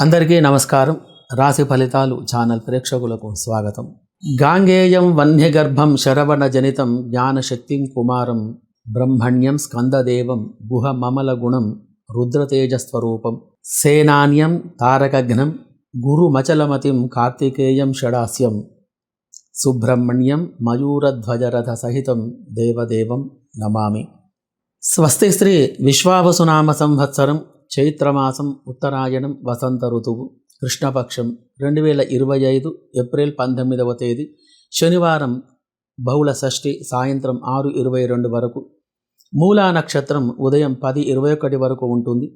అందరికీ నమస్కారం. రాశి ఫలితాలు ఛానల్ ప్రేక్షకులకు స్వాగతం. గాంగేయం వన్యగర్భం శరవణ జనితం జ్ఞానశక్తిం కుమారం బ్రహ్మణ్యం స్కందదేవం గుహ మమల గుణం రుద్రతేజస్వరూపం సేనాన్యం తారకఘ్నం గురుమచలమతిం కార్తికేయం షడాస్యం సుబ్రహ్మణ్యం మయూరధ్వజరథ సహితం దేవదేవం నమామి. స్వస్తి శ్రీ విశ్వావసునామ సంవత్సరం చైత్రమాసం ఉత్తరాయణం వసంత ఋతువు కృష్ణపక్షం రెండు వేల ఇరవై ఐదు ఏప్రిల్ పంతొమ్మిదవ తేదీ శనివారం బహుళ షష్ఠి సాయంత్రం ఆరు ఇరవై రెండు వరకు మూలా నక్షత్రం ఉదయం పది ఇరవై ఒకటి వరకు ఉంటుంది.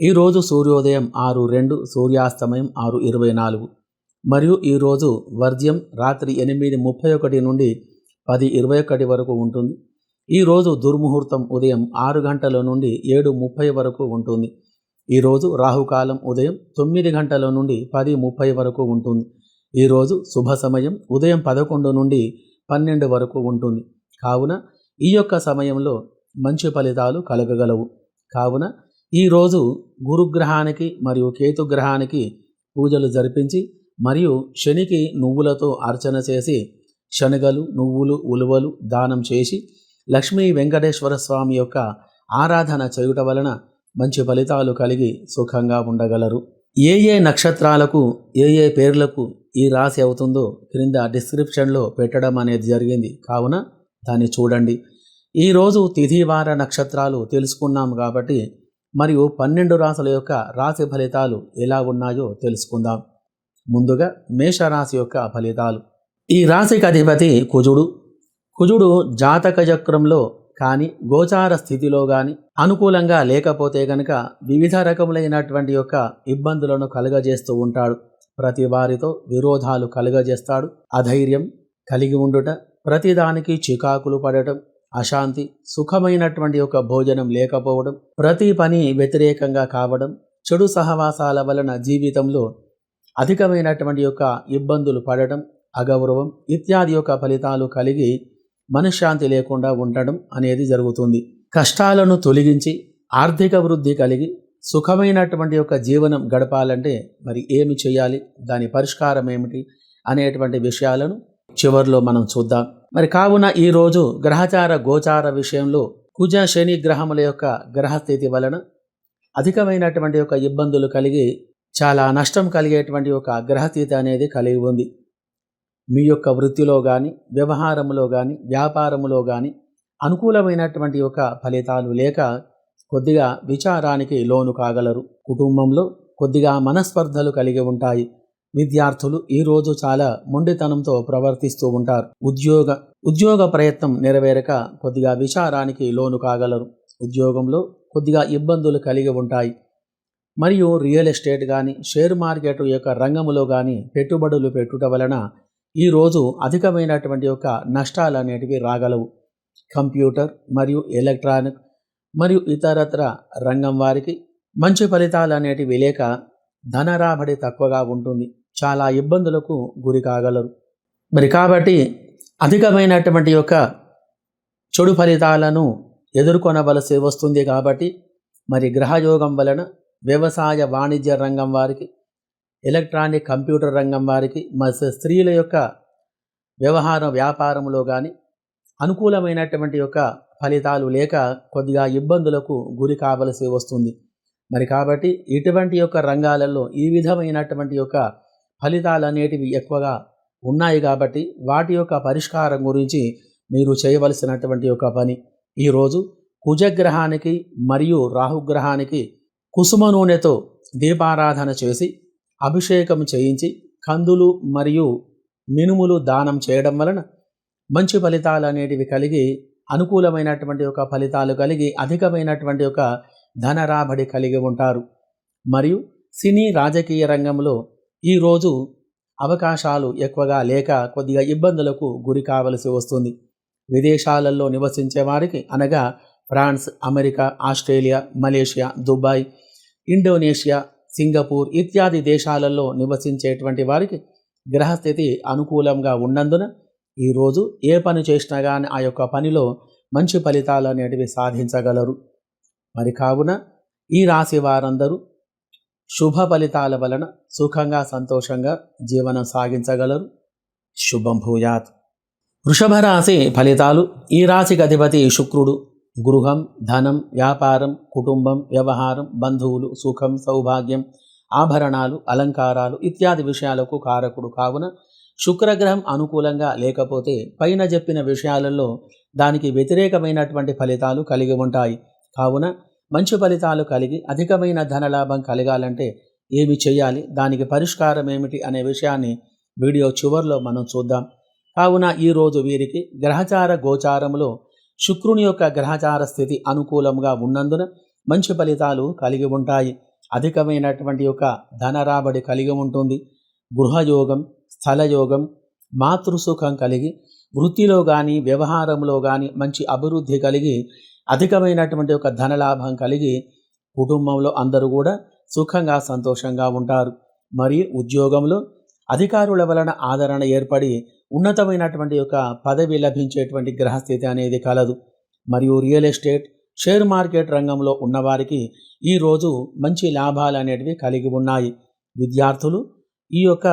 ఈరోజు సూర్యోదయం ఆరు రెండు సూర్యాస్తమయం ఆరు ఇరవై నాలుగు. మరియు ఈరోజు వర్జ్యం రాత్రి ఎనిమిది ముప్పై ఒకటి నుండి పది ఇరవై ఒకటి వరకు ఉంటుంది. ఈరోజు దుర్ముహూర్తం ఉదయం ఆరు గంటల నుండి ఏడు ముప్పై వరకు ఉంటుంది. ఈరోజు రాహుకాలం ఉదయం తొమ్మిది గంటల నుండి పది ముప్పై వరకు ఉంటుంది. ఈరోజు శుభ సమయం ఉదయం పదకొండు నుండి పన్నెండు వరకు ఉంటుంది. కావున ఈ యొక్క సమయంలో మంచి ఫలితాలు కలగగలవు. కావున ఈరోజు గురుగ్రహానికి మరియు కేతుగ్రహానికి పూజలు జరిపించి మరియు శనికి నువ్వులతో అర్చన చేసి శనగలు నువ్వులు ఉలువలు దానం చేసి లక్ష్మీ వెంకటేశ్వర స్వామి యొక్క ఆరాధన చేయుట వలన మంచి ఫలితాలు కలిగి సుఖంగా ఉండగలరు. ఏ ఏ నక్షత్రాలకు ఏ ఏ పేర్లకు ఈ రాశి అవుతుందో క్రింద డిస్క్రిప్షన్లో పెట్టడం అనేది జరిగింది. కావున దాన్ని చూడండి. ఈరోజు తిథివార నక్షత్రాలు తెలుసుకున్నాం కాబట్టి మరియు పన్నెండు రాసుల యొక్క రాశి ఫలితాలు ఎలా ఉన్నాయో తెలుసుకుందాం. ముందుగా మేషరాశి యొక్క ఫలితాలు. ఈ రాశికి అధిపతి కుజుడు. కుజుడు జాతక చక్రంలో కానీ గోచార స్థితిలో కానీ అనుకూలంగా లేకపోతే గనక వివిధ రకములైనటువంటి యొక్క ఇబ్బందులను కలుగజేస్తూ ఉంటాడు. ప్రతి వారితో విరోధాలు కలుగజేస్తాడు. అధైర్యం కలిగి ఉండుట ప్రతిదానికి చికాకులు పడటం అశాంతి సుఖమైనటువంటి యొక్క భోజనం లేకపోవడం ప్రతి పని వ్యతిరేకంగా కావడం చెడు సహవాసాల వలన జీవితంలో అధికమైనటువంటి యొక్క ఇబ్బందులు పడటం అగౌరవం ఇత్యాది యొక్క ఫలితాలు కలిగి మనశ్శాంతి లేకుండా ఉండడం అనేది జరుగుతుంది. కష్టాలను తొలగించి ఆర్థిక వృద్ధి కలిగి సుఖమైనటువంటి యొక్క జీవనం గడపాలంటే మరి ఏమి చేయాలి? దాని పరిష్కారం ఏమిటి? అనేటువంటి విషయాలను చివరిలో మనం చూద్దాం. మరి కావున ఈరోజు గ్రహచార గోచార విషయంలో కుజ శని గ్రహముల యొక్క గ్రహస్థితి వలన అధికమైనటువంటి యొక్క ఇబ్బందులు కలిగి చాలా నష్టం కలిగేటువంటి ఒక గ్రహస్థితి అనేది కలిగి ఉంది. మీ యొక్క వృత్తిలో కానీ వ్యవహారంలో కానీ వ్యాపారములో కానీ అనుకూలమైనటువంటి యొక్క ఫలితాలు లేక కొద్దిగా విచారానికి లోను కాగలరు. కుటుంబంలో కొద్దిగా మనస్పర్ధలు కలిగి ఉంటాయి. విద్యార్థులు ఈరోజు చాలా మొండితనంతో ప్రవర్తిస్తూ ఉంటారు. ఉద్యోగ ఉద్యోగ ప్రయత్నం నెరవేరక కొద్దిగా విచారానికి లోను కాగలరు. ఉద్యోగంలో కొద్దిగా ఇబ్బందులు కలిగి ఉంటాయి. మరియు రియల్ ఎస్టేట్ కానీ షేర్ మార్కెట్ యొక్క రంగములో కానీ పెట్టుబడులు పెట్టుట వలన ఈరోజు అధికమైనటువంటి యొక్క నష్టాలు అనేటివి రాగలవు. కంప్యూటర్ మరియు ఎలక్ట్రానిక్ మరియు ఇతరత్ర రంగం వారికి మంచి ఫలితాలు అనేటివి లేక ధన రాబడి తక్కువగా ఉంటుంది. చాలా ఇబ్బందులకు గురి కాగలరు. మరి కాబట్టి అధికమైనటువంటి యొక్క చెడు ఫలితాలను ఎదుర్కొనవలసి వస్తుంది కాబట్టి మరి గ్రహయోగం వలన వ్యవసాయ వాణిజ్య రంగం వారికి ఎలక్ట్రానిక్ కంప్యూటర్ రంగం వారికి మరి స్త్రీల యొక్క వ్యవహారం వ్యాపారంలో కానీ అనుకూలమైనటువంటి యొక్క ఫలితాలు లేక కొద్దిగా ఇబ్బందులకు గురి కావలసి వస్తుంది. మరి కాబట్టి ఇటువంటి యొక్క రంగాలలో ఈ విధమైనటువంటి యొక్క ఫలితాలు అనేటివి ఎక్కువగా ఉన్నాయి కాబట్టి వాటి యొక్క పరిష్కారం గురించి మీరు చేయవలసినటువంటి ఒక పని. ఈరోజు కుజగ్రహానికి మరియు రాహుగ్రహానికి కుసుమ నూనెతో దీపారాధన చేసి అభిషేకం చేయించి కందులు మరియు మినుములు దానం చేయడం వలన మంచి ఫలితాలు అనేటివి కలిగి అనుకూలమైనటువంటి ఒక ఫలితాలు కలిగి అధికమైనటువంటి ఒక ధన రాబడి కలిగి ఉంటారు. మరియు సినీ రాజకీయ రంగంలో ఈరోజు అవకాశాలు ఎక్కువగా లేక కొద్దిగా ఇబ్బందులకు గురి కావలసి వస్తుంది. విదేశాలలో నివసించే వారికి అనగా France America Australia Malaysia Dubai Indonesia Singapore ఇత్యాది దేశాలలో నివసించేటువంటి వారికి గ్రహస్థితి అనుకూలంగా ఉన్నందున ఈరోజు ఏ పని చేసినా కానీ ఆ యొక్క పనిలో మంచి ఫలితాలు అనేటివి సాధించగలరు. మరి కావున ఈ రాశి వారందరూ శుభ ఫలితాల వలన సుఖంగా సంతోషంగా జీవనం సాగించగలరు. శుభం భూయాత్. వృషభ రాశి ఫలితాలు. ఈ రాశికి అధిపతి శుక్రుడు. గృహం ధనం వ్యాపారం కుటుంబం వ్యవహారం బంధువులు సుఖం సౌభాగ్యం ఆభరణాలు అలంకారాలు ఇత్యాది విషయాలకు కారకుడు కావున శుక్రగ్రహం అనుకూలంగా లేకపోతే పైన చెప్పిన విషయాలలో దానికి వ్యతిరేకమైనటువంటి ఫలితాలు కలిగి ఉంటాయి. కావున మంచి ఫలితాలు కలిగి అధికమైన ధనలాభం కలగాలంటే ఏమి చేయాలి? దానికి పరిష్కారం ఏమిటి? అనే విషయాన్ని వీడియో చివరిలో మనం చూద్దాం. కావున ఈరోజు వీరికి గ్రహచార గోచారములో శుక్రుని యొక్క గ్రహచార స్థితి అనుకూలంగా ఉన్నందున మంచి ఫలితాలు కలిగి ఉంటాయి. అధికమైనటువంటి యొక్క ధన రాబడి కలిగి ఉంటుంది. గృహయోగం స్థలయోగం మాతృసుఖం కలిగి వృత్తిలో కానీ వ్యవహారంలో కానీ మంచి అభివృద్ధి కలిగి అధికమైనటువంటి ఒక ధనలాభం కలిగి కుటుంబంలో అందరూ కూడా సుఖంగా సంతోషంగా ఉంటారు. మరియు ఉద్యోగంలో అధికారుల వలన ఆదరణ ఏర్పడి ఉన్నతమైనటువంటి ఒక పదవి లభించేటువంటి గ్రహస్థితి అనేది కలదు. మరియు రియల్ ఎస్టేట్ షేర్ మార్కెట్ రంగంలో ఉన్నవారికి ఈరోజు మంచి లాభాలు అనేటివి కలిగి ఉన్నాయి. విద్యార్థులు ఈ యొక్క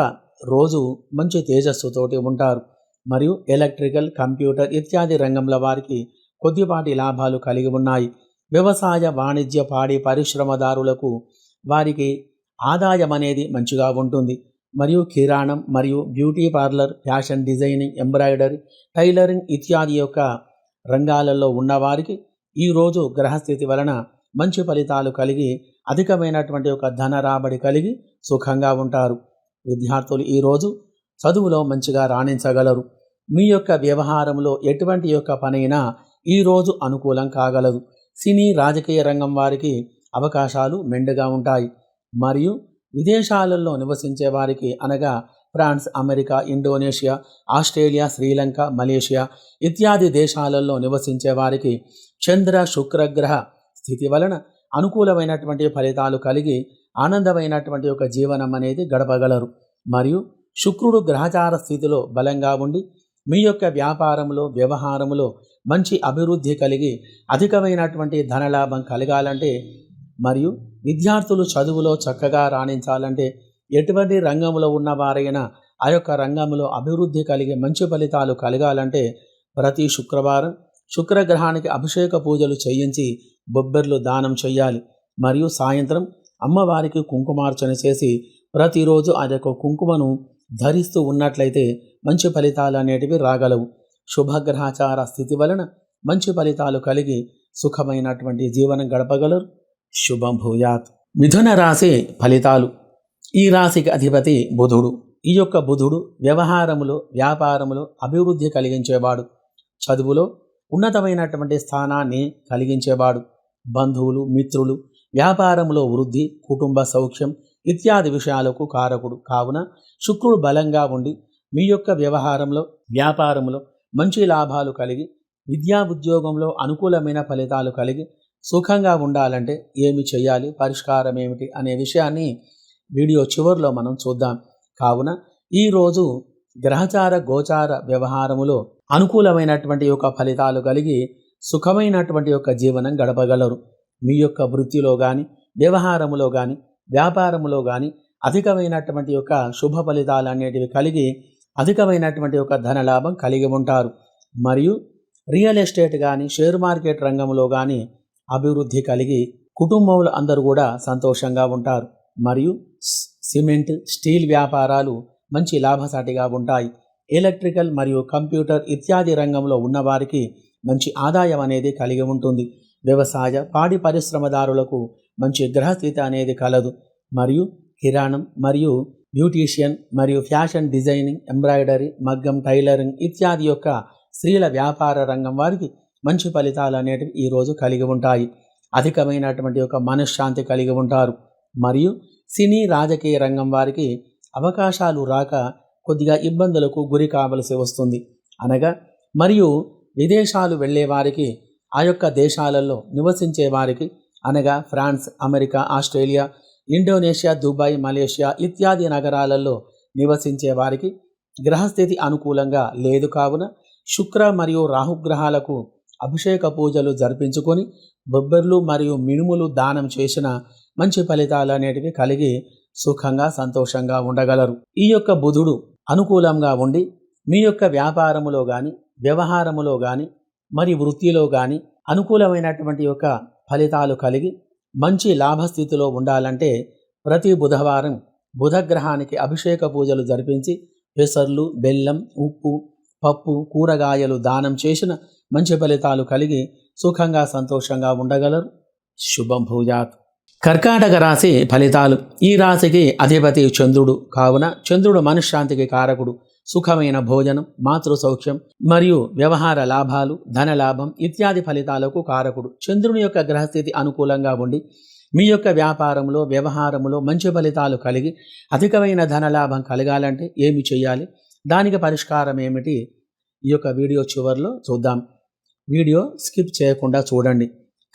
రోజు మంచి తేజస్సుతోటి ఉంటారు. మరియు ఎలక్ట్రికల్ కంప్యూటర్ ఇత్యాది రంగంలో వారికి కొద్దిపాటి లాభాలు కలిగి ఉన్నాయి. వ్యవసాయ వాణిజ్య పాడి పరిశ్రమదారులకు వారికి ఆదాయం అనేది మంచిగా ఉంటుంది. మరియు కిరాణం మరియు beauty parlour fashion designing embroidery tailoring ఇత్యాది యొక్క రంగాలలో ఉన్నవారికి ఈరోజు గ్రహస్థితి వలన మంచి ఫలితాలు కలిగి అధికమైనటువంటి ఒక ధన రాబడి కలిగి సుఖంగా ఉంటారు. విద్యార్థులు ఈరోజు చదువులో మంచిగా రాణించగలరు. మీ యొక్క వ్యవహారంలో ఎటువంటి యొక్క పనైనా ఈరోజు అనుకూలం కాగలదు. సినీ రాజకీయ రంగం వారికి అవకాశాలు మెండుగా ఉంటాయి. మరియు విదేశాలలో నివసించే వారికి అనగా France America Indonesia Australia Sri Lanka Malaysia ఇత్యాది దేశాలలో నివసించే వారికి చంద్ర శుక్రగ్రహ స్థితి వలన అనుకూలమైనటువంటి ఫలితాలు కలిగి ఆనందమైనటువంటి ఒక జీవనం అనేది గడపగలరు. మరియు శుక్రుడు గ్రహచార స్థితిలో బలంగా ఉండి మీ యొక్క వ్యాపారంలో వ్యవహారంలో మంచి అభివృద్ధి కలిగి అధికమైనటువంటి ధనలాభం కలగాలంటే మరియు విద్యార్థులు చదువులో చక్కగా రాణించాలంటే ఎటువంటి రంగంలో ఉన్నవారైనా ఆ యొక్క రంగంలో అభివృద్ధి కలిగి మంచి ఫలితాలు కలగాలంటే ప్రతి శుక్రవారం శుక్రగ్రహానికి అభిషేక పూజలు చేయించి బొబ్బెర్లు దానం చేయాలి మరియు సాయంత్రం అమ్మవారికి కుంకుమార్చన చేసి ప్రతిరోజు ఆ యొక్క కుంకుమను ధరిస్తూ ఉన్నట్లయితే మంచి ఫలితాలు అనేటివి రాగలవు. శుభగ్రహచార స్థితి వలన మంచి ఫలితాలు కలిగి సుఖమైనటువంటి జీవనం గడపగలరు. శుభం భూయాత్. మిథున రాశి ఫలితాలు. ఈ రాశికి అధిపతి బుధుడు. ఈ యొక్క బుధుడు వ్యవహారములో వ్యాపారములో అభివృద్ధి కలిగించేవాడు. చదువులో ఉన్నతమైనటువంటి స్థానాన్ని కలిగించేవాడు. బంధువులు మిత్రులు వ్యాపారంలో వృద్ధి కుటుంబ సౌఖ్యం ఇత్యాది విషయాలకు కారకుడు. కావున శుక్రుడు బలంగా ఉండి మీ యొక్క వ్యవహారంలో వ్యాపారంలో మంచి లాభాలు కలిగి విద్యా ఉద్యోగంలో అనుకూలమైన ఫలితాలు కలిగి సుఖంగా ఉండాలంటే ఏమి చేయాలి పరిష్కారం ఏమిటి? అనే విషయాన్ని వీడియో చివరిలో మనం చూద్దాం. కావున ఈరోజు గ్రహచార గోచార వ్యవహారములో అనుకూలమైనటువంటి యొక్క ఫలితాలు కలిగి సుఖమైనటువంటి యొక్క జీవనం గడపగలరు. మీ యొక్క వృత్తిలో కానీ వ్యవహారములో కానీ వ్యాపారములో కానీ అధికమైనటువంటి యొక్క శుభ ఫలితాలు అనేటివి కలిగి అధికమైనటువంటి యొక్క ధనలాభం కలిగి ఉంటారు. మరియు రియల్ ఎస్టేట్ కానీ షేర్ మార్కెట్ రంగంలో కానీ అభివృద్ధి కలిగి కుటుంబంలో అందరూ కూడా సంతోషంగా ఉంటారు. మరియు సిమెంట్ స్టీల్ వ్యాపారాలు మంచి లాభసాటిగా ఉంటాయి. ఎలక్ట్రికల్ మరియు కంప్యూటర్ ఇత్యాది రంగంలో ఉన్నవారికి మంచి ఆదాయం అనేది కలిగి ఉంటుంది. వ్యవసాయ పాడి పరిశ్రమదారులకు మంచి గ్రహస్థిత అనేది కలదు. మరియు కిరాణం మరియు బ్యూటీషియన్ మరియు ఫ్యాషన్ డిజైనింగ్ ఎంబ్రాయిడరీ మగ్గం టైలరింగ్ ఇత్యాది యొక్క స్త్రీల వ్యాపార రంగం వారికి మంచి ఫలితాలు అనేటివి ఈరోజు కలిగి ఉంటాయి. అధికమైనటువంటి ఒక మనశ్శాంతి కలిగి ఉంటారు. మరియు సినీ రాజకీయ రంగం వారికి అవకాశాలు రాక కొద్దిగా ఇబ్బందులకు గురి కావలసి వస్తుంది. అనగా మరియు విదేశాలు వెళ్ళే వారికి ఆ యొక్క దేశాలలో నివసించే వారికి అనగా France America Australia Indonesia Dubai Malaysia ఇత్యాది నగరాలలో నివసించే వారికి గ్రహస్థితి అనుకూలంగా లేదు కావున శుక్ర మరియు రాహుగ్రహాలకు అభిషేక పూజలు జరిపించుకొని బొబ్బర్లు మరియు మినుములు దానం చేసిన మంచి ఫలితాలు అనేటివి కలిగి సుఖంగా సంతోషంగా ఉండగలరు. ఈ యొక్క బుధుడు అనుకూలంగా ఉండి మీ యొక్క వ్యాపారములో కానీ వ్యవహారములో కానీ మరి వృత్తిలో కానీ అనుకూలమైనటువంటి యొక్క ఫలితాలు కలిగి మంచి లాభస్థితిలో ఉండాలంటే ప్రతి బుధవారం బుధగ్రహానికి అభిషేక పూజలు జరిపించి పెసర్లు బెల్లం ఉప్పు పప్పు కూరగాయలు దానం చేసిన మంచి ఫలితాలు కలిగి సుఖంగా సంతోషంగా ఉండగలరు. శుభం భూజాత్ కర్కాటక రాశి ఫలితాలు. ఈ రాశికి అధిపతి చంద్రుడు కావున చంద్రుడు మనశ్శాంతికి కారకుడు. సుఖమైన భోజనం మాతృ సౌఖ్యం మరియు వ్యవహార లాభాలు ధన లాభం ఇత్యాది ఫలితాలకు కారకుడు. చంద్రుని యొక్క గ్రహస్థితి అనుకూలంగా ఉండి మీ యొక్క వ్యాపారంలో వ్యవహారంలో మంచి ఫలితాలు కలిగి అధికమైన ధనలాభం కలగాలంటే ఏమి చేయాలి? దానికి పరిష్కారం ఏమిటి? ఈ యొక్క వీడియో చివరిలో చూద్దాం. వీడియో స్కిప్ చేయకుండా చూడండి.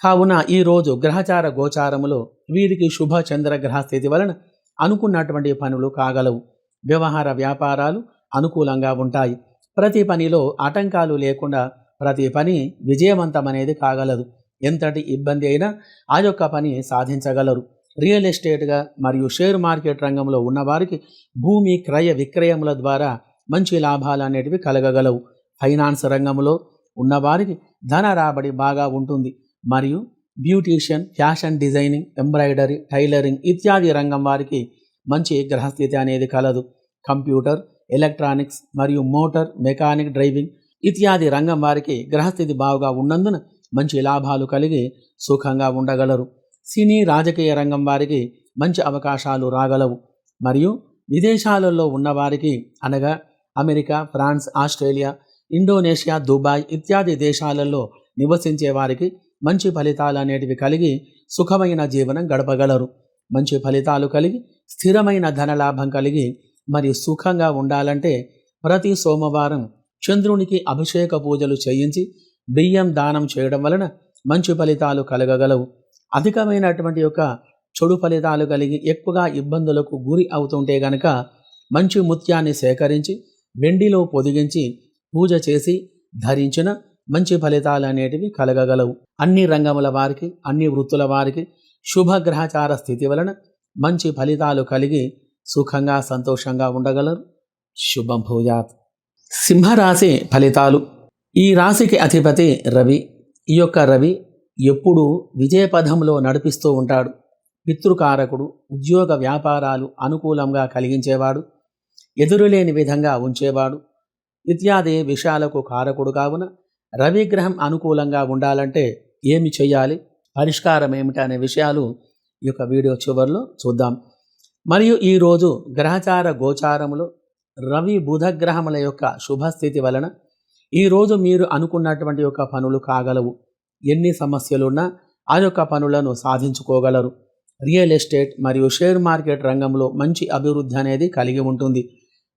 కావున ఈరోజు గ్రహచార గోచారములో వీరికి శుభ చంద్ర గ్రహ స్థితి వలన అనుకున్నటువంటి పనులు కాగలవు. వ్యవహార వ్యాపారాలు అనుకూలంగా ఉంటాయి. ప్రతి పనిలో ఆటంకాలు లేకుండా ప్రతి పని విజయవంతమనేది కాగలదు. ఎంతటి ఇబ్బంది అయినా ఆ యొక్క పని సాధించగలరు. రియల్ ఎస్టేట్గా మరియు షేర్ మార్కెట్ రంగంలో ఉన్నవారికి భూమి క్రయ విక్రయముల ద్వారా మంచి లాభాలు అనేటివి కలగగలవు. ఫైనాన్స్ రంగంలో ఉన్నవారికి ధన రాబడి బాగా ఉంటుంది. మరియు beautician fashion designing embroidery tailoring ఇత్యాది రంగం వారికి మంచి గ్రహస్థితి అనేది కలదు. కంప్యూటర్ ఎలక్ట్రానిక్స్ మరియు మోటార్ మెకానిక్ డ్రైవింగ్ ఇత్యాది రంగం వారికి గ్రహస్థితి బాగా ఉన్నందున మంచి లాభాలు కలిగి సుఖంగా ఉండగలరు. సినీ రాజకీయ రంగం వారికి మంచి అవకాశాలు రాగలవు. మరియు విదేశాలలో ఉన్నవారికి అనగా America France Australia Indonesia Dubai ఇత్యాది దేశాలలో నివసించే వారికి మంచి ఫలితాలు అనేటివి కలిగి సుఖమైన జీవనం గడపగలరు. మంచి ఫలితాలు కలిగి స్థిరమైన ధనలాభం కలిగి మరి సుఖంగా ఉండాలంటే ప్రతి సోమవారం చంద్రునికి అభిషేక పూజలు చేయించి బియ్యం దానం చేయడం వలన మంచి ఫలితాలు కలగగలవు. అధికమైనటువంటి యొక్క చెడు ఫలితాలు కలిగి ఎక్కువగా ఇబ్బందులకు గురి అవుతుంటే గనక మంచి ముత్యాన్ని సేకరించి వెండిలో పొదిగించి పూజ చేసి ధరించిన మంచి ఫలితాలు అనేటివి కలగగలవు. అన్ని రంగముల వారికి అన్ని వృత్తుల వారికి శుభగ్రహచార స్థితి వలన మంచి ఫలితాలు కలిగి సుఖంగా సంతోషంగా ఉండగలరు. శుభం భూయాత్. సింహరాశి ఫలితాలు. ఈ రాశికి అధిపతి రవి. ఈ యొక్క రవి ఎప్పుడూ విజయపథంలో నడిపిస్తూ ఉంటాడు. పితృకారకుడు ఉద్యోగ వ్యాపారాలు అనుకూలంగా కలిగించేవాడు. ఎదురులేని విధంగా ఉంచేవాడు. ఇత్యాది విషయాలకు కారకుడు కావున రవిగ్రహం అనుకూలంగా ఉండాలంటే ఏమి చేయాలి పరిష్కారం ఏమిటి అనే విషయాలు ఈ యొక్క వీడియో చివరిలో చూద్దాం. మరియు ఈరోజు గ్రహచార గోచారములో రవి బుధ గ్రహముల యొక్క శుభస్థితి వలన ఈరోజు మీరు అనుకున్నటువంటి యొక్క పనులు కాగలవు. ఎన్ని సమస్యలున్నా ఆ యొక్క పనులను సాధించుకోగలరు. రియల్ ఎస్టేట్ మరియు షేర్ మార్కెట్ రంగంలో మంచి అభివృద్ధి అనేది కలిగి ఉంటుంది.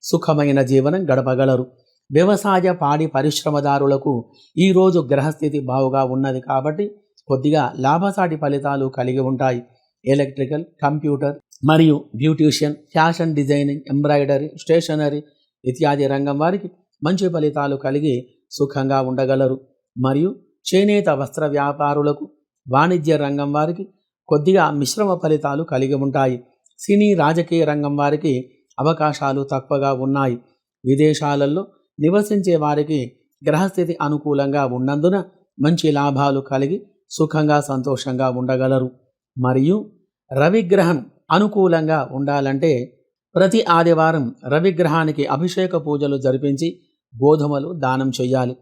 సుఖమైన జీవనం గడపగలరు. వ్యవసాయ పాడి పరిశ్రమదారులకు ఈరోజు గ్రహస్థితి బావుగా ఉన్నది కాబట్టి కొద్దిగా లాభసాటి ఫలితాలు కలిగి ఉంటాయి. ఎలక్ట్రికల్ కంప్యూటర్ మరియు beautician fashion designing embroidery stationery ఇత్యాది రంగం వారికి మంచి ఫలితాలు కలిగి సుఖంగా ఉండగలరు. మరియు చేనేత వస్త్ర వ్యాపారులకు వాణిజ్య రంగం వారికి కొద్దిగా మిశ్రమ ఫలితాలు కలిగి ఉంటాయి. సినీ రాజకీయ రంగం వారికి అవకాశాలు తక్కువగా ఉన్నాయి. విదేశాలలో నివసించే వారికి గ్రహస్థితి అనుకూలంగా ఉన్నందున మంచి లాభాలు కలిగి సుఖంగా సంతోషంగా ఉండగలరు. మరియు రవిగ్రహం అనుకూలంగా ఉండాలంటే ప్రతి ఆదివారం రవిగ్రహానికి అభిషేక పూజలు జరిపించి గోధుమలు దానం చేయాలి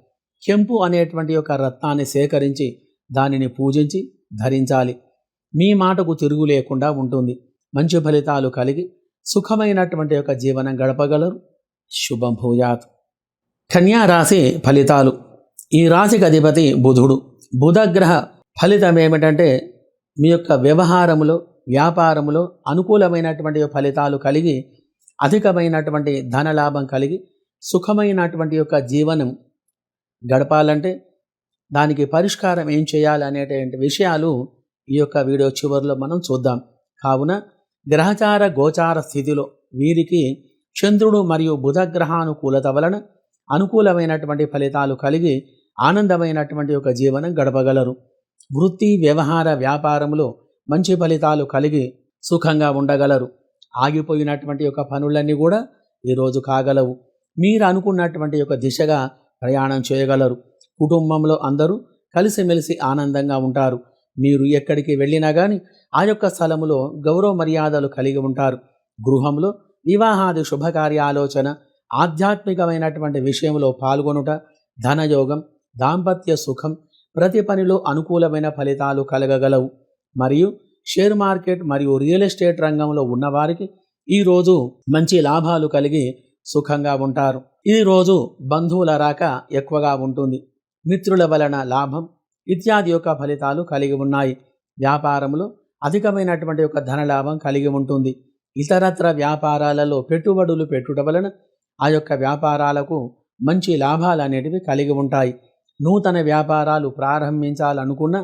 కెంపు అనేటువంటి ఒక రత్నాన్ని సేకరించి దానిని పూజించి ధరించాలి. మీ మాటకు తిరుగు లేకుండా ఉంటుంది. మంచి ఫలితాలు కలిగి సుఖమైనటువంటి ఒక జీవనం గడపగలరు. శుభం భూయాత్. కన్యా రాశి ఫలితాలు. ఈ రాశికి అధిపతి బుధుడు. బుధగ్రహ ఫలితం ఏమిటంటే మీ యొక్క వ్యవహారములో వ్యాపారములో అనుకూలమైనటువంటి ఫలితాలు కలిగి అధికమైనటువంటి ధనలాభం కలిగి సుఖమైనటువంటి యొక్క జీవనం గడపాలంటే దానికి పరిష్కారం ఏం చేయాలి అనేటువంటి విషయాలు ఈ యొక్క వీడియో చివరిలో మనం చూద్దాం. కావున గ్రహచార గోచార స్థితిలో వీరికి చంద్రుడు మరియు బుధ గ్రహానుకూలత వలన అనుకూలమైనటువంటి ఫలితాలు కలిగి ఆనందమైనటువంటి ఒక జీవనం గడపగలరు. వృత్తి వ్యవహార వ్యాపారంలో మంచి ఫలితాలు కలిగి సుఖంగా ఉండగలరు. ఆగిపోయినటువంటి యొక్క పనులన్నీ కూడా ఈరోజు కాగలవు. మీరు అనుకున్నటువంటి యొక్క దిశగా ప్రయాణం చేయగలరు. కుటుంబంలో అందరూ కలిసిమెలిసి ఆనందంగా ఉంటారు. మీరు ఎక్కడికి వెళ్ళినా కానీ ఆ యొక్క స్థలములో గౌరవ మర్యాదలు కలిగి ఉంటారు. గృహంలో వివాహాది శుభకార్యాలోచన ఆధ్యాత్మికమైనటువంటి విషయంలో పాల్గొనుట ధనయోగం దాంపత్య సుఖం ప్రతి పనిలో అనుకూలమైన ఫలితాలు కలగగలవు. మరియు షేర్ మార్కెట్ మరియు రియల్ ఎస్టేట్ రంగంలో ఉన్నవారికి ఈరోజు మంచి లాభాలు కలిగి సుఖంగా ఉంటారు. ఈ రోజు బంధువుల రాక ఎక్కువగా ఉంటుంది. మిత్రుల వలన లాభం ఇత్యాది యొక్క ఫలితాలు కలిగి ఉన్నాయి. వ్యాపారంలో అధికమైనటువంటి యొక్క ధనలాభం కలిగి ఉంటుంది. ఇతరత్ర వ్యాపారాలలో పెట్టుబడులు పెట్టుట వలన ఆ యొక్క వ్యాపారాలకు మంచి లాభాలు అనేటివి కలిగి ఉంటాయి. నూతన వ్యాపారాలు ప్రారంభించాలనుకున్న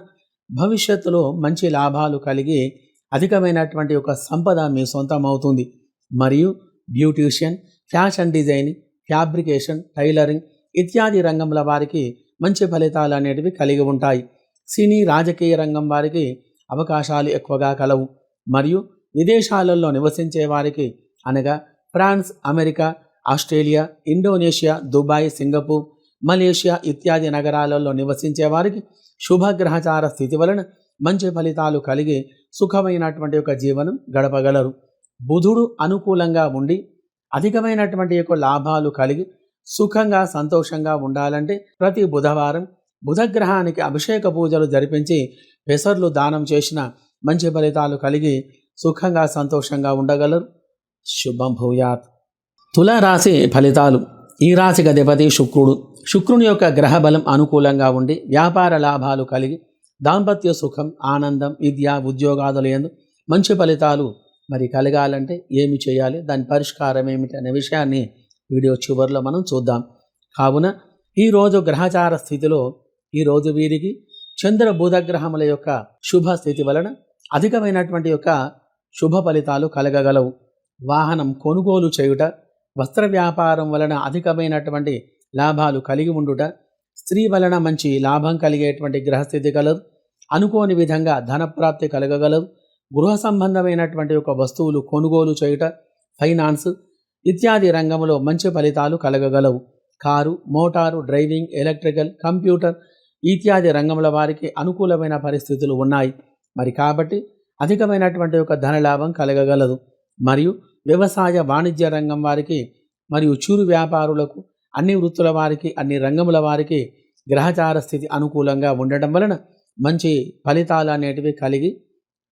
భవిష్యత్తులో మంచి లాభాలు కలిగి అధికమైనటువంటి ఒక సంపద మీ సొంతం అవుతుంది. మరియు beautician fashion designing fabrication tailoring ఇత్యాది రంగంల వారికి మంచి ఫలితాలు అనేటివి కలిగి ఉంటాయి. సినీ రాజకీయ రంగం వారికి అవకాశాలు ఎక్కువగా కలవు. మరియు విదేశాలలో నివసించే వారికి అనగా France America Australia Indonesia Dubai Singapore Malaysia ఇత్యాది నగరాలలో నివసించే వారికి శుభగ్రహచార స్థితి వలన మంచి ఫలితాలు కలిగి సుఖమైనటువంటి యొక్క జీవనం గడపగలరు. బుధుడు అనుకూలంగా ఉండి అధికమైనటువంటి యొక్క లాభాలు కలిగి సుఖంగా సంతోషంగా ఉండాలంటే ప్రతి బుధవారం బుధగ్రహానికి అభిషేక పూజలు జరిపించి పెసర్లు దానం చేసిన మంచి ఫలితాలు కలిగి సుఖంగా సంతోషంగా ఉండగలరు. శుభం భూయాత్. తులారాశి ఫలితాలు. ఈ రాశికి అధిపతి శుక్రుడు. శుక్రుని యొక్క గ్రహ బలం అనుకూలంగా ఉండి వ్యాపార లాభాలు కలిగి దాంపత్య సుఖం ఆనందం విద్య ఉద్యోగాదులు ఎందు మంచి ఫలితాలు మరి కలగాలంటే ఏమి చేయాలి? దాని పరిష్కారం ఏమిటి అనే విషయాన్ని వీడియో చివరిలో మనం చూద్దాం. కావున ఈరోజు గ్రహచార స్థితిలో ఈరోజు వీరికి చంద్ర బుధగ్రహముల యొక్క శుభ స్థితి వలన అధికమైనటువంటి యొక్క శుభ ఫలితాలు కలగగలవు. వాహనం కొనుగోలు చేయుట వస్త్ర వ్యాపారం వలన అధికమైనటువంటి లాభాలు కలిగి ఉండుట స్త్రీ వలన మంచి లాభం కలిగేటువంటి గ్రహస్థితి కలదు అనుకోని విధంగా ధనప్రాప్తి కలగగలదు. గృహ సంబంధమైనటువంటి ఒక వస్తువులు కొనుగోలు చేయుట ఫైనాన్స్ ఇత్యాది రంగంలో మంచి ఫలితాలు కలగగలవు. Car motor driving electrical computer ఇత్యాది రంగముల వారికి అనుకూలమైన పరిస్థితులు ఉన్నాయి. మరి కాబట్టి అధికమైనటువంటి ఒక ధనలాభం కలగగలదు. మరియు వ్యవసాయ వాణిజ్య రంగం వారికి మరియు చూరు వ్యాపారులకు అన్ని వృత్తుల వారికి అన్ని రంగముల వారికి గ్రహచార స్థితి అనుకూలంగా ఉండడం వలన మంచి ఫలితాలు అనేటివి కలిగి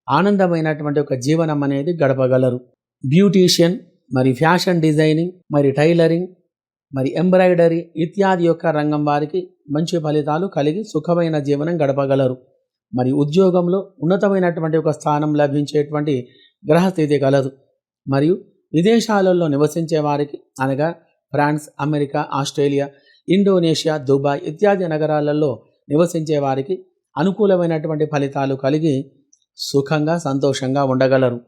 ఆనందమైనటువంటి ఒక జీవనం అనేది గడపగలరు. బ్యూటీషియన్ మరి ఫ్యాషన్ డిజైనింగ్ మరి టైలరింగ్ మరి ఎంబ్రాయిడరీ ఇత్యాది యొక్క రంగం వారికి మంచి ఫలితాలు కలిగి సుఖమైన జీవనం గడపగలరు. మరి ఉద్యోగంలో ఉన్నతమైనటువంటి ఒక స్థానం లభించేటువంటి గ్రహస్థితి కలదు మరియు విదేశాలలో నివసించే వారికి అనగా France America Australia Indonesia Dubai ఇత్యాది నగరాలలో నివసించే వారికి అనుకూలమైనటువంటి ఫలితాలు కలిగి సుఖంగా సంతోషంగా ఉండగలరు.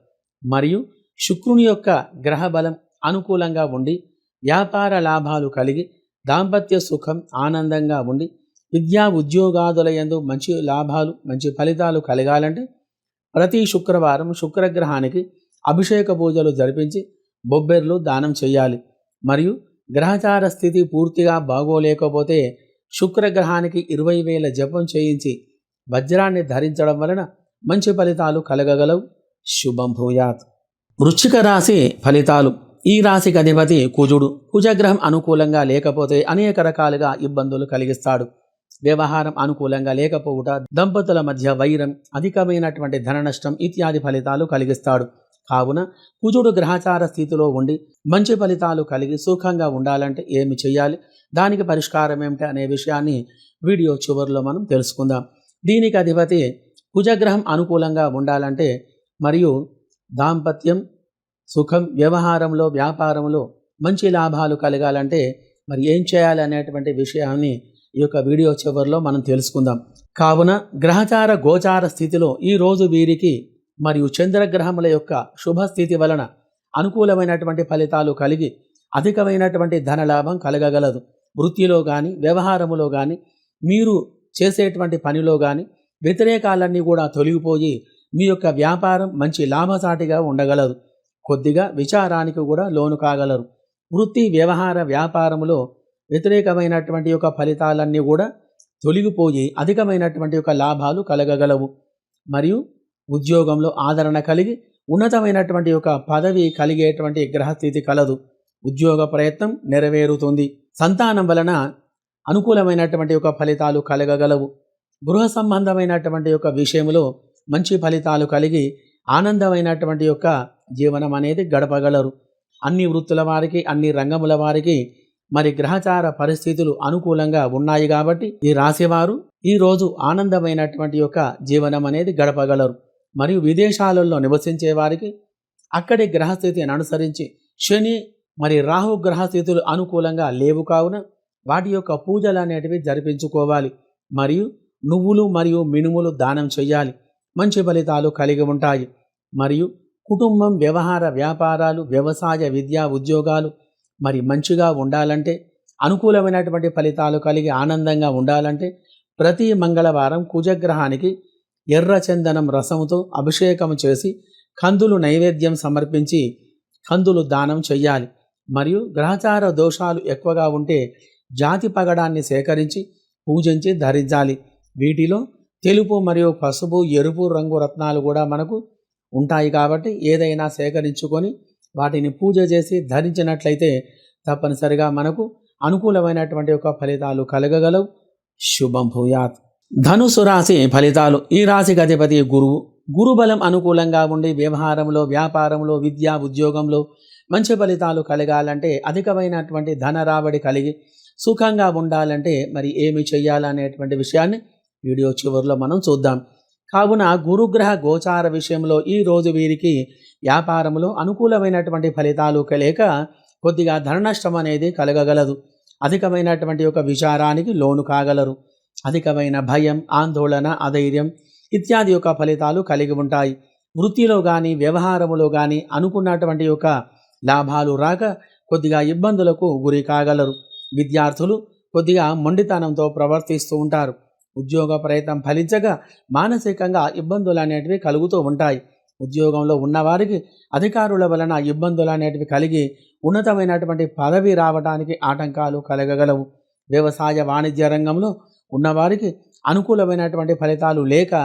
మరియు శుక్రుని యొక్క గ్రహ బలం అనుకూలంగా ఉండి వ్యాపార లాభాలు కలిగి దాంపత్య సుఖం ఆనందంగా ఉండి విద్యా ఉద్యోగాదుల యందు మంచి లాభాలు మంచి ఫలితాలు కలగాలంటే ప్రతి శుక్రవారం శుక్రగ్రహానికి అభిషేక పూజలు జరిపించి బొబ్బెర్లు దానం చేయాలి. మరియు గ్రహచార స్థితి పూర్తిగా బాగోలేకపోతే శుక్రగ్రహానికి ఇరవై వేల జపం చేయించి వజ్రాన్ని ధరించడం వలన మంచి ఫలితాలు కలగగలవు. శుభం భూయాత్. వృశ్చిక రాశి ఫలితాలు. ఈ రాశికి అధిపతి కుజుడు. కుజగ్రహం అనుకూలంగా లేకపోతే అనేక రకాలుగా ఇబ్బందులు కలిగిస్తాడు. వ్యవహారం అనుకూలంగా లేకపోవుట దంపతుల మధ్య వైరం అధికమైనటువంటి ధన నష్టం ఇత్యాది ఫలితాలు కలిగిస్తాడు. కావున కుజుడు గ్రహచార స్థితిలో ఉండి మంచి ఫలితాలు కలిగి సుఖంగా ఉండాలంటే ఏమి చేయాలి దానికి పరిష్కారం ఏమిటి అనే విషయాన్ని వీడియో చివరిలో మనం తెలుసుకుందాం. దీనికి అధిపతి కుజగ్రహం అనుకూలంగా ఉండాలంటే మరియు దాంపత్యం సుఖం వ్యవహారంలో వ్యాపారంలో మంచి లాభాలు కలగాలంటే మరి ఏం చేయాలి అనేటువంటి విషయాన్ని ఈ యొక్క వీడియో చివరిలో మనం తెలుసుకుందాం. కావున గ్రహచార గోచార స్థితిలో ఈ రోజు వీరికి మరియు చంద్రగ్రహముల యొక్క శుభస్థితి వలన అనుకూలమైనటువంటి ఫలితాలు కలిగి అధికమైనటువంటి ధనలాభం కలగగలదు. వృత్తిలో కానీ వ్యవహారములో కానీ మీరు చేసేటువంటి పనిలో కానీ వ్యతిరేకాలన్నీ కూడా తొలగిపోయి మీ యొక్క వ్యాపారం మంచి లాభసాటిగా ఉండగలదు. కొద్దిగా విచారానికి కూడా లోను కాగలరు. వృత్తి వ్యవహార వ్యాపారములో వ్యతిరేకమైనటువంటి యొక్క ఫలితాలన్నీ కూడా తొలగిపోయి అధికమైనటువంటి యొక్క లాభాలు కలగగలవు. మరియు ఉద్యోగంలో ఆదరణ కలిగి ఉన్నతమైనటువంటి ఒక పదవి కలిగేటువంటి గ్రహస్థితి కలదు. ఉద్యోగ ప్రయత్నం నెరవేరుతుంది. సంతానం వలన అనుకూలమైనటువంటి ఒక ఫలితాలు కలగగలవు. గృహ సంబంధమైనటువంటి యొక్క విషయంలో మంచి ఫలితాలు కలిగి ఆనందమైనటువంటి యొక్క జీవనం అనేది గడపగలరు. అన్ని వృత్తుల వారికి అన్ని రంగముల వారికి మరి గ్రహచార పరిస్థితులు అనుకూలంగా ఉన్నాయి కాబట్టి ఈ రాశివారు ఈ రోజు ఆనందమైనటువంటి యొక్క జీవనం అనేది గడపగలరు. మరియు విదేశాలలో నివసించే వారికి అక్కడి గ్రహస్థితిని అనుసరించి శని మరి రాహు గ్రహస్థితులు అనుకూలంగా లేవు కావున వాటి యొక్క పూజలు అనేటివి జరిపించుకోవాలి. మరియు నువ్వులు మరియు మినుములు దానం చేయాలి మంచి ఫలితాలు కలిగి ఉంటాయి. మరియు కుటుంబం వ్యవహార వ్యాపారాలు వ్యవసాయ విద్యా ఉద్యోగాలు మరి మంచిగా ఉండాలంటే అనుకూలమైనటువంటి ఫలితాలు కలిగి ఆనందంగా ఉండాలంటే ప్రతి మంగళవారం కుజగ్రహానికి ఎర్ర చందనం రసముతో అభిషేకం చేసి కందులు నైవేద్యం సమర్పించి కందులు దానం చెయ్యాలి. మరియు గ్రహచార దోషాలు ఎక్కువగా ఉంటే జాతి పగడాన్ని సేకరించి పూజించి ధరించాలి. వీటిలో తెలుపు మరియు పసుపు ఎరుపు రంగు రత్నాలు కూడా మనకు ఉంటాయి కాబట్టి ఏదైనా సేకరించుకొని వాటిని పూజ చేసి ధరించినట్లయితే తప్పనిసరిగా మనకు అనుకూలమైనటువంటి యొక్క ఫలితాలు కలగగలవు. శుభం భూయాత్. ధనుసు రాశి ఫలితాలు. ఈ రాశికి అధిపతి గురువు. గురుబలం అనుకూలంగా ఉండి వ్యవహారంలో వ్యాపారంలో విద్య ఉద్యోగంలో మంచి ఫలితాలు కలగాలంటే అధికమైనటువంటి ధన రాబడి కలిగి సుఖంగా ఉండాలంటే మరి ఏమి చేయాలనేటువంటి విషయాన్ని వీడియో చివరిలో మనం చూద్దాం. కావున గురుగ్రహ గోచార విషయంలో ఈ రోజు వీరికి వ్యాపారంలో అనుకూలమైనటువంటి ఫలితాలు కలియక కొద్దిగా ధన నష్టం అనేది కలగగలదు. అధికమైనటువంటి యొక్క విచారానికి లోను కాగలరు. అధికమైన భయం ఆందోళన అధైర్యం ఇత్యాది యొక్క ఫలితాలు కలిగి ఉంటాయి. వృత్తిలో కానీ వ్యవహారములో కానీ అనుకున్నటువంటి యొక్క లాభాలు రాక కొద్దిగా ఇబ్బందులకు గురి కాగలరు. విద్యార్థులు కొద్దిగా మొండితనంతో ప్రవర్తిస్తూ ఉంటారు. ఉద్యోగ ప్రయత్నం ఫలించగా మానసికంగా ఇబ్బందులు అనేటివి కలుగుతూ ఉంటాయి. ఉద్యోగంలో ఉన్నవారికి అధికారుల వలన ఇబ్బందులు అనేటివి కలిగి ఉన్నతమైనటువంటి పదవి రావడానికి ఆటంకాలు కలగగలవు. వ్యవసాయ వాణిజ్య రంగంలో ఉన్నవారికి అనుకూలమైనటువంటి ఫలితాలు లేక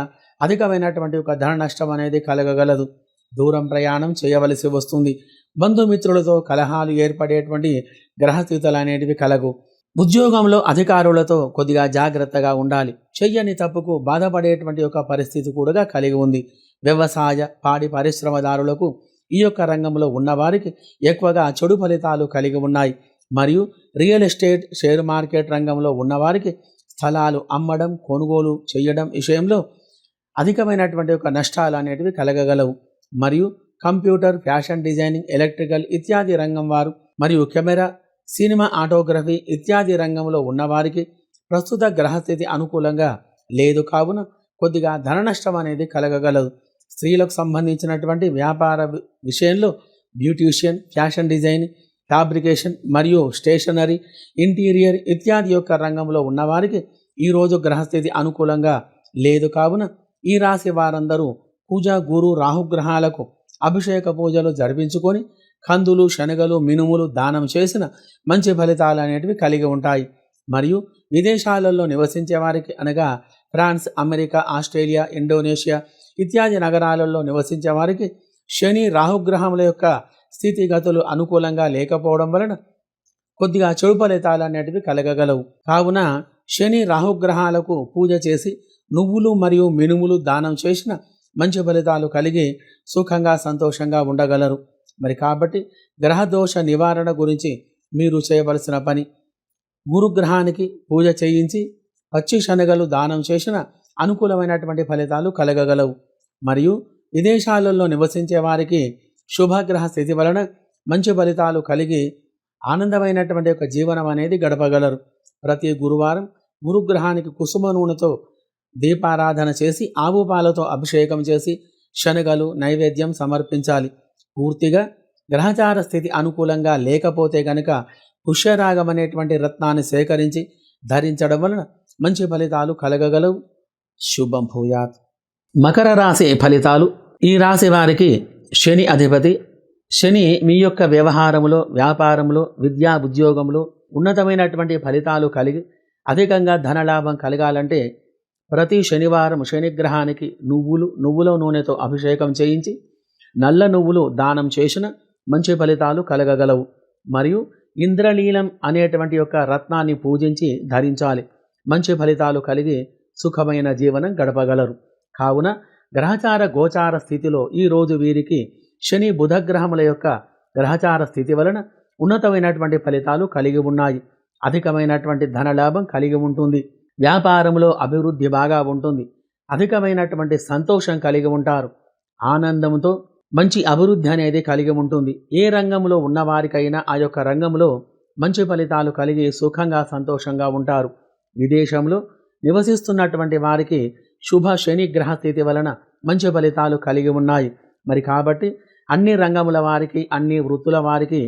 అధికమైనటువంటి ఒక ధన నష్టం అనేది కలగగలదు. దూరం ప్రయాణం చేయవలసి వస్తుంది. బంధుమిత్రులతో కలహాలు ఏర్పడేటువంటి గ్రహస్థితులు అనేటివి కలగు. ఉద్యోగంలో అధికారులతో కొద్దిగా జాగ్రత్తగా ఉండాలి. చెయ్యని తప్పుకు బాధపడేటువంటి ఒక పరిస్థితి కూడా కలిగి ఉంది. వ్యవసాయ పాడి పరిశ్రమదారులకు ఈ యొక్క రంగంలో ఉన్నవారికి ఎక్కువగా చెడు ఫలితాలు కలిగి ఉన్నాయి. మరియు రియల్ ఎస్టేట్ షేర్ మార్కెట్ రంగంలో ఉన్నవారికి స్థలాలు అమ్మడం కొనుగోలు చేయడం విషయంలో అధికమైనటువంటి ఒక నష్టాలు అనేటివి కలగగలవు. మరియు కంప్యూటర్ ఫ్యాషన్ డిజైనింగ్ ఎలక్ట్రికల్ ఇత్యాది రంగం వారు మరియు కెమెరా సినిమా ఆటోగ్రఫీ ఇత్యాది రంగంలో ఉన్నవారికి ప్రస్తుత గ్రహస్థితి అనుకూలంగా లేదు కావున కొద్దిగా ధన నష్టం అనేది కలగగలదు. స్త్రీలకు సంబంధించినటువంటి వ్యాపార విషయంలో బ్యూటీషియన్ ఫ్యాషన్ డిజైన్ ఫ్యాబ్రికేషన్ మరియు స్టేషనరీ ఇంటీరియర్ ఇత్యాది యొక్క రంగంలో ఉన్నవారికి ఈరోజు గ్రహస్థితి అనుకూలంగా లేదు కావున ఈ రాశి వారందరూ పూజ గురు రాహుగ్రహాలకు అభిషేక పూజలు జరిపించుకొని కందులు శనగలు మినుములు దానం చేసిన మంచి ఫలితాలు అనేటివి కలిగి ఉంటాయి. మరియు విదేశాలలో నివసించే వారికి అనగా ఫ్రాన్స్ అమెరికా ఆస్ట్రేలియా ఇండోనేషియా ఇత్యాది నగరాలలో నివసించే వారికి శని రాహుగ్రహముల యొక్క స్థితిగతులు అనుకూలంగా లేకపోవడం వలన కొద్దిగా చెడు ఫలితాలు అనేటివి కలగగలవు. కావున శని రాహుగ్రహాలకు పూజ చేసి నువ్వులు మరియు మినుములు దానం చేసిన మంచి ఫలితాలు కలిగి సుఖంగా సంతోషంగా ఉండగలరు. మరి కాబట్టి గ్రహదోష నివారణ గురించి మీరు చేయవలసిన పని గురుగ్రహానికి పూజ చేయించి పచ్చి శనగలు దానం చేసిన అనుకూలమైనటువంటి ఫలితాలు కలగగలవు. మరియు విదేశాలలో నివసించే వారికి శుభగ్రహ స్థితి వలన మంచి ఫలితాలు కలిగి ఆనందమైనటువంటి ఒక జీవనం అనేది గడపగలరు. ప్రతి గురువారం గురుగ్రహానికి కుసుమ నూనెతో దీపారాధన చేసి ఆవు పాలతో అభిషేకం చేసి శనగలు నైవేద్యం సమర్పించాలి. పూర్తిగా గ్రహచార స్థితి అనుకూలంగా లేకపోతే గనక పుష్యరాగం అనేటువంటి రత్నాన్ని సేకరించి ధరించడం వలన మంచి ఫలితాలు కలగగలవు. శుభం భూయాత్. మకర రాశి ఫలితాలు. ఈ రాశి వారికి శని అధిపతి. శని మీ యొక్క వ్యవహారములో వ్యాపారంలో విద్యా ఉద్యోగంలో ఉన్నతమైనటువంటి ఫలితాలు కలిగి అధికంగా ధనలాభం కలగాలంటే ప్రతి శనివారం శనిగ్రహానికి నువ్వులు నువ్వుల నూనెతో అభిషేకం చేయించి నల్ల నువ్వులు దానం చేసిన మంచి ఫలితాలు కలగగలవు. మరియు ఇంద్రనీలం అనేటువంటి యొక్క రత్నాన్ని పూజించి ధరించాలి. మంచి ఫలితాలు కలిగి సుఖమైన జీవనం గడపగలరు. కావున గ్రహచార గోచార స్థితిలో ఈరోజు వీరికి శని బుధగ్రహముల యొక్క గ్రహచార స్థితి వలన ఉన్నతమైనటువంటి ఫలితాలు కలిగి ఉన్నాయి. అధికమైనటువంటి ధనలాభం కలిగి ఉంటుంది. వ్యాపారంలో అభివృద్ధి బాగా ఉంటుంది. అధికమైనటువంటి సంతోషం కలిగి ఉంటారు. ఆనందంతో మంచి అభివృద్ధి అనేది కలిగి ఉంటుంది. ఏ రంగంలో ఉన్నవారికైనా ఆ యొక్క రంగంలో మంచి ఫలితాలు కలిగి సుఖంగా సంతోషంగా ఉంటారు. విదేశంలో నివసిస్తున్నటువంటి వారికి శుభ శనిగ్రహ స్థితి వలన మంచి ఫలితాలు కలిగి ఉన్నాయి. మరి కాబట్టి అన్ని రంగముల వారికి అన్ని వృత్తుల వారికి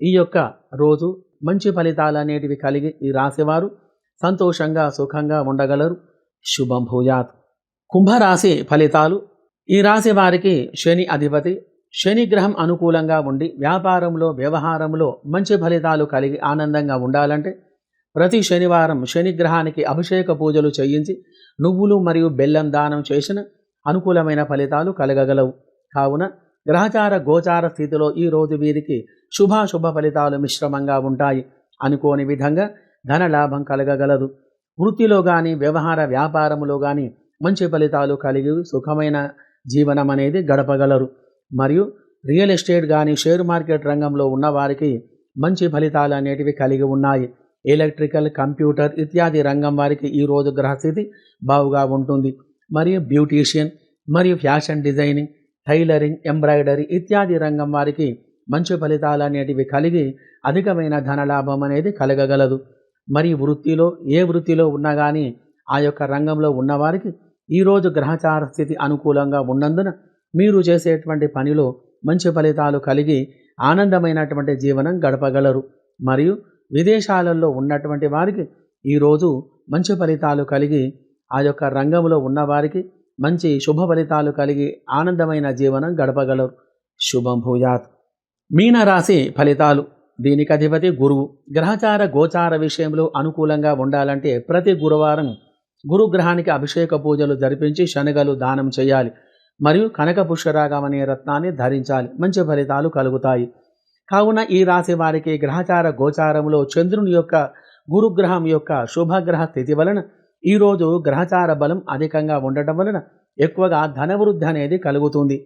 ఈ యొక్క రోజు మంచి ఫలితాలు అనేటివి కలిగి ఈ రాశివారు సంతోషంగా సుఖంగా ఉండగలరు. శుభం భూయాత్. కుంభరాశి ఫలితాలు. ఈ రాశి వారికి శని అధిపతి. శని గ్రహం అనుకూలంగా ఉండి వ్యాపారంలో వ్యవహారంలో మంచి ఫలితాలు కలిగి ఆనందంగా ఉండాలంటే ప్రతి శనివారం శనిగ్రహానికి అభిషేక పూజలు చేయించి నువ్వులు మరియు బెల్లం దానం చేసిన అనుకూలమైన ఫలితాలు కలగగలవు. కావున గ్రహచార గోచార స్థితిలో ఈ రోజు వీరికి శుభాశుభ ఫలితాలు మిశ్రమంగా ఉంటాయి. అనుకోని విధంగా ధన లాభం కలగగలదు. వృత్తిలో కానీ వ్యవహార వ్యాపారములో కానీ మంచి ఫలితాలు కలిగి సుఖమైన జీవనం అనేది గడపగలరు. మరియు రియల్ ఎస్టేట్ కానీ షేర్ మార్కెట్ రంగంలో ఉన్నవారికి మంచి ఫలితాలు అనేటివి కలిగి ఉన్నాయి. ఎలక్ట్రికల్ కంప్యూటర్ ఇత్యాది రంగం వారికి ఈరోజు గ్రహస్థితి బావుగా ఉంటుంది. మరియు బ్యూటీషియన్ మరియు ఫ్యాషన్ డిజైనింగ్ టైలరింగ్ ఎంబ్రాయిడరీ ఇత్యాది రంగం వారికి మంచి ఫలితాలు అనేటివి కలిగి అధికమైన ధనలాభం అనేది కలగగలదు. మరి వృత్తిలో ఏ వృత్తిలో ఉన్నా కానీ ఆ యొక్క రంగంలో ఉన్నవారికి ఈరోజు గ్రహచార స్థితి అనుకూలంగా ఉన్నందున మీరు చేసేటువంటి పనిలో మంచి ఫలితాలు కలిగి ఆనందమైనటువంటి జీవనం గడపగలరు. మరియు విదేశాలలో ఉన్నటువంటి వారికి ఈరోజు మంచి ఫలితాలు కలిగి ఆ యొక్క రంగంలో ఉన్నవారికి మంచి శుభ ఫలితాలు కలిగి ఆనందమైన జీవనం గడపగలరు. శుభం భూయాత్. మీనరాశి ఫలితాలు. దీనికి అధిపతి గురువు. గ్రహచార గోచార విషయంలో అనుకూలంగా ఉండాలంటే ప్రతి గురువారం గురుగ్రహానికి అభిషేక పూజలు జరిపించి శనగలు దానం చేయాలి. మరియు కనక పుష్యరాగమనే రత్నాన్ని ధరించాలి. మంచి ఫలితాలు కలుగుతాయి. కావున ఈ రాశి వారికి గ్రహచార గోచారంలో చంద్రుని యొక్క గురుగ్రహం యొక్క శుభగ్రహ స్థితి వలన ఈరోజు గ్రహచార బలం అధికంగా ఉండటం వలన ఎక్కువగా ధనవృద్ధి అనేది కలుగుతుంది.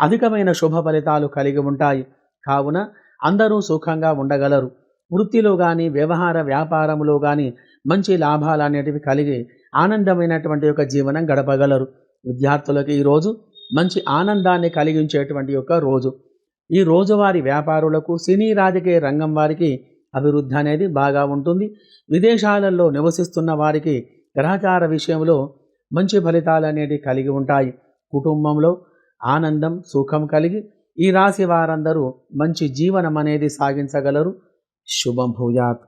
అధికమైన శుభ ఫలితాలు కలిగి ఉంటాయి. కావున అందరూ సుఖంగా ఉండగలరు. వృత్తిలో కానీ వ్యవహార వ్యాపారంలో కానీ మంచి లాభాలు అనేటివి కలిగి ఆనందమైనటువంటి యొక్క జీవనం గడపగలరు. విద్యార్థులకు ఈరోజు మంచి ఆనందాన్ని కలిగించేటువంటి యొక్క రోజు. ఈ రోజువారి వ్యాపారులకు సినీ రాజకీయ రంగం వారికి అభివృద్ధి అనేది బాగా ఉంటుంది. విదేశాలలో నివసిస్తున్న వారికి గ్రహచార విషయంలో మంచి ఫలితాలు అనేవి కలిగి ఉంటాయి. కుటుంబంలో ఆనందం సుఖం కలిగి ఈ రాశి వారందరూ మంచి జీవనం అనేది సాగించగలరు. శుభం భూయాత్.